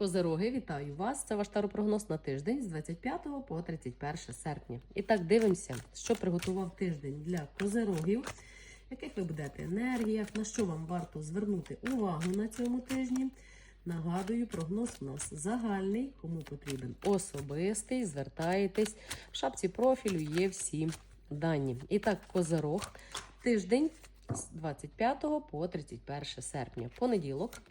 Козероги, вітаю вас! Це ваш таропрогноз на тиждень з 25 по 31 серпня. І так дивимося, що приготував тиждень для козерогів, в яких ви будете енергіях, на що вам варто звернути увагу на цьому тижні. Нагадую, прогноз у нас загальний, кому потрібен особистий, звертаєтесь. В шапці профілю є всі дані. І так, козерог, тиждень з 25 по 31 серпня. Понеділок.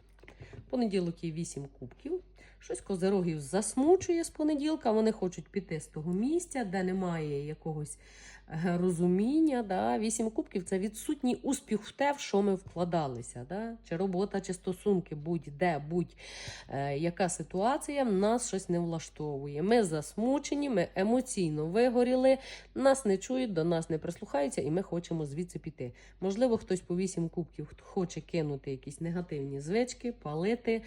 Понеділок є 8 кубків. Щось козерогів засмучує з понеділка. Вони хочуть піти з того місця, де немає якогось е, розуміння. Да? 8 кубків це відсутній успіх в те, в що ми вкладалися. Да? Чи робота, чи стосунки, будь-де, будь-яка ситуація, нас щось не влаштовує. Ми засмучені, ми емоційно вигоріли, нас не чують, до нас не прислухаються, і ми хочемо звідси піти. Можливо, хтось по 8 кубків хоче кинути якісь негативні звички, палити.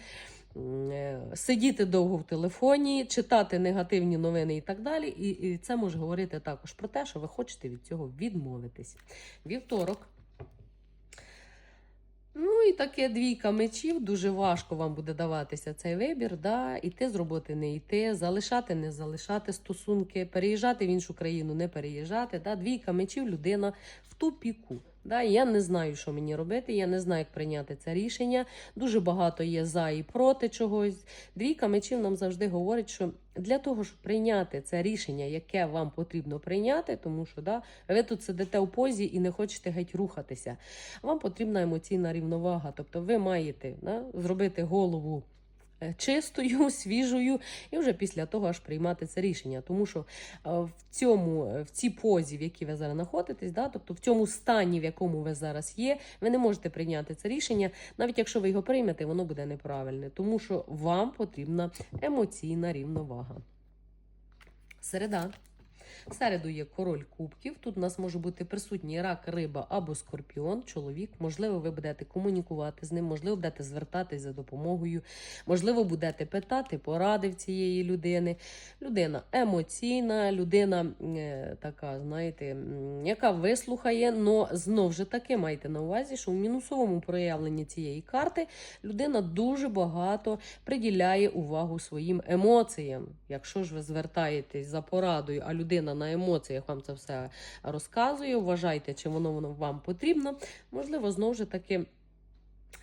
Е, Сидіти довго в телефоні, читати негативні новини і так далі. І, і це може говорити також про те, що ви хочете від цього відмовитись. Вівторок. Ну і таке двійка мечів. Дуже важко вам буде даватися цей вибір. Да? Іти з роботи не йти, залишати, не залишати стосунки, переїжджати в іншу країну, не переїжджати. Да? Двійка мечів людина в тупіку. Да, я не знаю, що мені робити, я не знаю, як прийняти це рішення. Дуже багато є за і проти чогось. Двійка мечів нам завжди говорить, що для того, щоб прийняти це рішення, яке вам потрібно прийняти, тому що да, ви тут сидите у позі і не хочете геть рухатися. Вам потрібна емоційна рівновага. Тобто ви маєте да, зробити голову. е, Чистою, свіжою, і вже після того аж приймати це рішення. Тому що е, в цьому, е, в цій позі, в якій ви зараз знаходитесь, да, тобто в цьому стані, в якому ви зараз є, ви не можете прийняти це рішення. Навіть якщо ви його приймете, воно буде неправильне, тому що вам потрібна емоційна рівновага. Середа. В середу є король кубків. Тут у нас може бути присутній рак, риба або скорпіон, чоловік. Можливо, ви будете комунікувати з ним, можливо, будете звертатись за допомогою, можливо, будете питати поради в цієї людини. Людина емоційна, людина е, така, знаєте, яка вислухає, але знов же таки майте на увазі, що в мінусовому проявленні цієї карти людина дуже багато приділяє увагу своїм емоціям. Якщо ж ви звертаєтесь за порадою, а людина на емоціях вам це все розказує, вважайте, чи воно воно вам потрібно. Можливо, знову ж таки.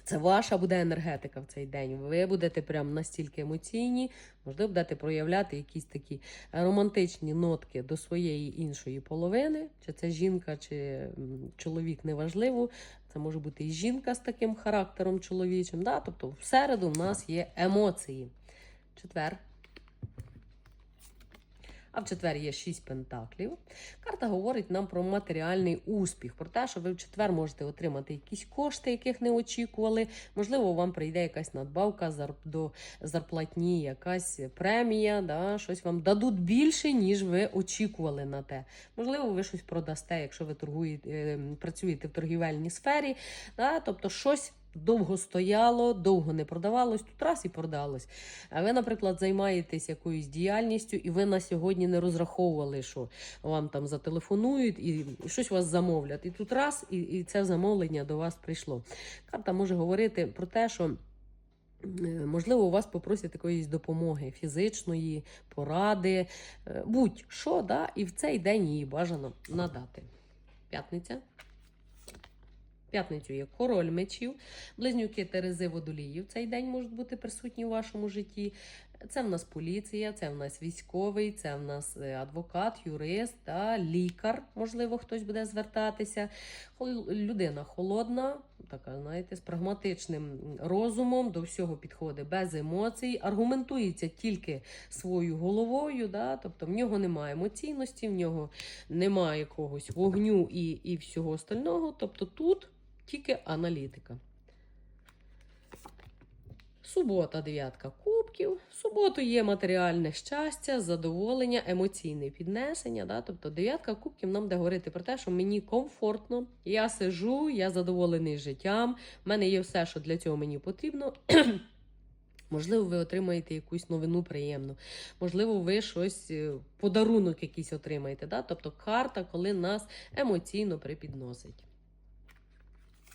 Це ваша буде енергетика в цей день. Ви будете прям настільки емоційні, можливо, будете проявляти якісь такі романтичні нотки до своєї іншої половини. Чи це жінка, чи чоловік, неважливо. Це може бути і жінка з таким характером чоловічим. Да? Тобто, в середу в нас є емоції. Четвер. А в четвер є шість пентаклів. Карта говорить нам про матеріальний успіх, про те, що ви в четвер можете отримати якісь кошти, яких не очікували. Можливо, вам прийде якась надбавка до зарплатні, якась премія, да, щось вам дадуть більше, ніж ви очікували на те. Можливо, ви щось продасте, якщо ви торгуєте, працюєте в торгівельній сфері. Да, тобто щось. Довго стояло, довго не продавалось, тут раз і продалось. А ви, наприклад, займаєтесь якоюсь діяльністю, і ви на сьогодні не розраховували, що вам там зателефонують і, щось вас замовлять. І тут раз, і, і це замовлення до вас прийшло. Карта може говорити про те, що. Можливо, у вас попросять якоїсь допомоги фізичної, поради, е, будь-що, да, і в цей день її бажано надати. П'ятниця. П'ятницю є король мечів, близнюки Терези водолії в цей день можуть бути присутні у вашому житті. Це в нас поліція, це в нас військовий, це в нас е, адвокат, юрист, та лікар. Можливо, хтось буде звертатися. Людина холодна, така, знаєте, з прагматичним розумом до всього підходить без емоцій, аргументується тільки своєю головою. Да? Тобто в нього немає емоційності, в нього немає якогось вогню і, і всього остального. Тобто тут тільки аналітика. Субота, дев'ятка кубків. Суботу є матеріальне щастя, задоволення, емоційне піднесення. Да? Тобто дев'ятка кубків нам буде говорити про те, що мені комфортно, я сижу, я задоволений життям, в мене є все, що для цього мені потрібно. Можливо, ви отримаєте якусь новину приємну. Можливо, ви щось, е, подарунок якийсь отримаєте. Да? Тобто карта, коли нас емоційно припідносить.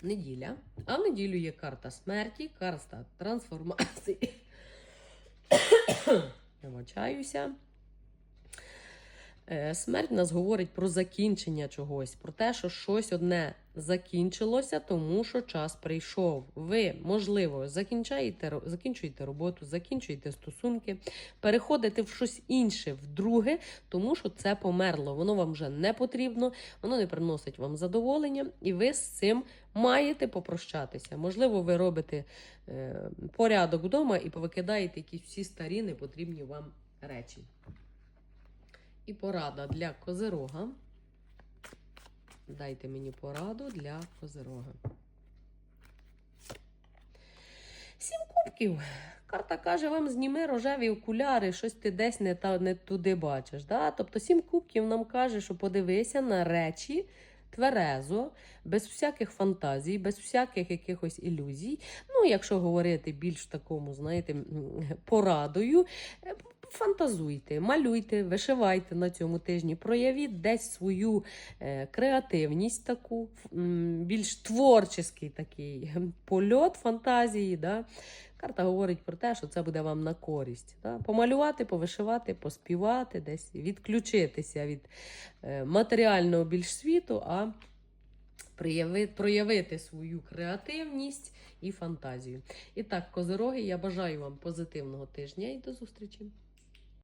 Неділя. А в неділю є карта смерті, карта трансформації. Вибачаюся. Е, Смерть нас говорить про закінчення чогось, про те, що щось одне закінчилося, тому що час прийшов. Ви, можливо, закінчаєте, закінчуєте роботу, закінчуєте стосунки, переходите в щось інше, в друге, тому що це померло. Воно вам вже не потрібно, воно не приносить вам задоволення, і ви з цим маєте попрощатися. Можливо, ви робите е, порядок вдома і повикидаєте якісь всі старі непотрібні вам речі. І порада для козирога. Дайте мені пораду для козирога. Сім кубків. Карта каже, вам зніми рожеві окуляри, щось ти десь не, та, не туди бачиш. Да? Тобто сім кубків нам каже, що подивися на речі тверезо, без всяких фантазій, без всяких якихось ілюзій. Ну, якщо говорити більш такому, знаєте, порадою, е, фантазуйте, малюйте, вишивайте на цьому тижні, проявіть десь свою е, креативність таку, більш творчий такий польот фантазії. Да? Карта говорить про те, що це буде вам на користь. Да? Помалювати, повишивати, поспівати, десь відключитися від е, матеріального більш світу, а прояви- проявити свою креативність і фантазію. І так, козироги, я бажаю вам позитивного тижня і до зустрічі!